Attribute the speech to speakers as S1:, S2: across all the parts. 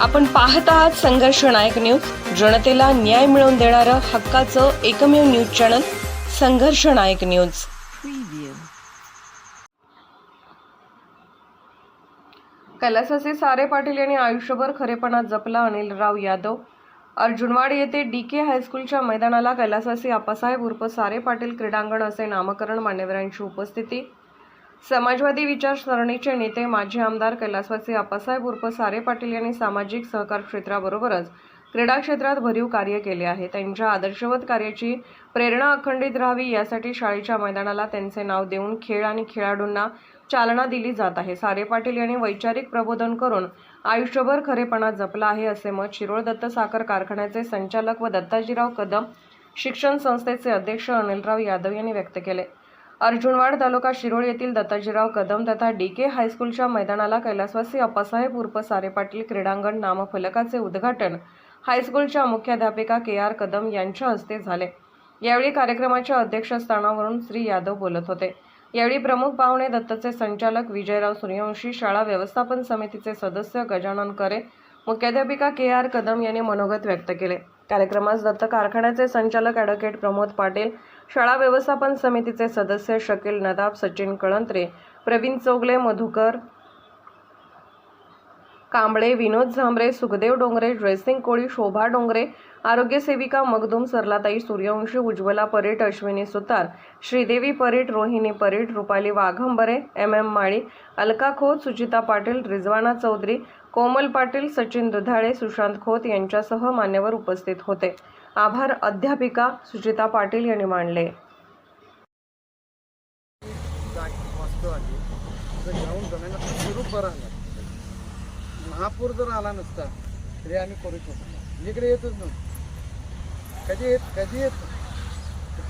S1: आपण पाहत आहात संघर्ष नायक न्यूज. जनतेला न्याय मिळवून देणारं हक्काचं एकमेव न्यूज चॅनल संघर्ष नायक न्यूज.
S2: Preview.
S1: कैलासाचे सारे पाटील यांनी आयुष्यभर खरेपणा जपला अनिलराव यादव. अर्जुनवाड येथे डी के हायस्कूलच्या मैदानाला कैलासवासी आप्पासाहेब उर्फ सारे पाटील क्रीडांगण असे नामकरण मान्यवरांची उपस्थिती. समाजवादी विचारसरणीचे नेते माजी आमदार कैलासवासी आप्पासाहेब उर्फ सारे पाटील यांनी सामाजिक सहकार क्षेत्राबरोबरच क्रीडा क्षेत्रात भरीव कार्य केले आहे. त्यांच्या आदर्शवत कार्याची प्रेरणा अखंडित राहावी यासाठी शाळेच्या मैदानाला त्यांचे नाव देऊन खेळ आणि खेळाडूंना चालना दिली जात आहे. सारे पाटील यांनी वैचारिक प्रबोधन करून आयुष्यभर खरेपणा जपला आहे असे मत शिरोळ दत्त साखर कारखान्याचे संचालक व दत्ताजीराव कदम शिक्षण संस्थेचे अध्यक्ष अनिलराव यादव यांनी व्यक्त केले. अर्जुनवाड तालुका शिरोळ येथील दत्ताजीराव कदम तथा डी के हायस्कूलच्या मैदानाला कैलासवासी अप्पासाहेब उर्फ सारे पाटील क्रीडांगण नामफलकाचे उद्घाटन हायस्कूलच्या मुख्याध्यापिका के आर कदम यांच्या हस्ते झाले. यावेळी कार्यक्रमाच्या अध्यक्षस्थानावरून श्री यादव बोलत होते. यावेळी प्रमुख पाहुणे दत्तचे संचालक विजयराव सूर्यवंशी शाळा व्यवस्थापन समितीचे सदस्य गजानन करे मुख्याध्यापिका के आर कदम यांनी मनोगत व्यक्त केले. कार्यक्रमास दत्त कारखान्याचे संचालक ॲडव्होकेट प्रमोद पाटील शाळा व्यवस्थापन समितीचे सदस्य शकील नदाब सचिन कळंत्रे प्रवीण चोगले मधुकर कांबळे विनोद झांबरे सुखदेव डोंगरे ड्रेसिंग कोळी शोभा डोंगरे आरोग्य सेविका मगदूम सरलाताई सूर्यवंशी उज्ज्वला परीट अश्विनी सुतार श्रीदेवी परीट रोहिणी परीट रुपाली वाघंबरे एम एम माळी अलका खोत सुचिता पाटील रिजवाना चौधरी कोमल पाटील सचिन दुधाळे सुशांत खोत यांच्यासह मान्यवर उपस्थित होते. आभार अध्यापिका सुचिता पाटील यांनी मानले
S3: बरं महापूर जर आला नसता तरी आम्ही करू शकतो इकडे येतच नव्हतं. कधी येत कधी येत?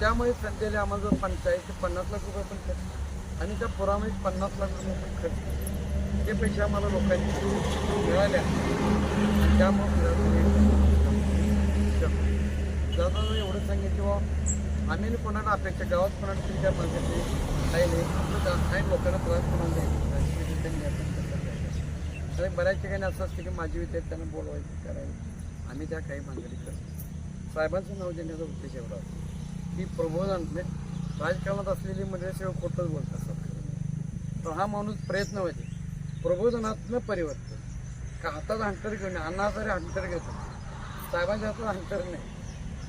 S3: त्यामुळे सध्याला आम्हाला जर पंचायत पन्नास लाख रुपये पण खर्च आणि त्या पुरामध्ये पन्नास लाख रुपये पण खर्च ते पैसे आम्हाला लोकांनी मिळाल्या. त्यामुळे दादा एवढं सांगेल की बाबा आम्ही कोणाला अपेक्षा गावात कोणाला तुमच्या काय मागितली काही नाही काही लोकांना त्रास कोणाला नाही त्यांनी बऱ्याच ठिकाणी असं असतं की माझी विद्यार्थी त्यांना बोलवायची करायचं. आम्ही त्या काही भानगडी करतो साहेबांचं नाव देण्याचा उद्देश एवढा होता. की प्रबोधन म्हणजे राजकारणात असलेली मंडळी सेवा खोटंच बोलत असतात हा माणूस प्रयत्न होते प्रबोधनातलं परिवर्तन. का हातात हंटर घेऊन अन्ना जरी हंटर घेतो. साहेबांच्या हातात हंटर नाही.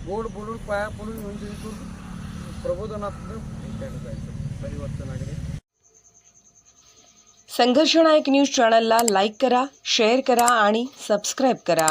S3: गोड बोलून पाया पडून म्हणजे तिथून प्रबोधनातनं परिवर्तनाकडे
S1: संघर्षनायक न्यूज चॅनलला लाईक करा शेअर करा आणि सबस्क्राईब करा.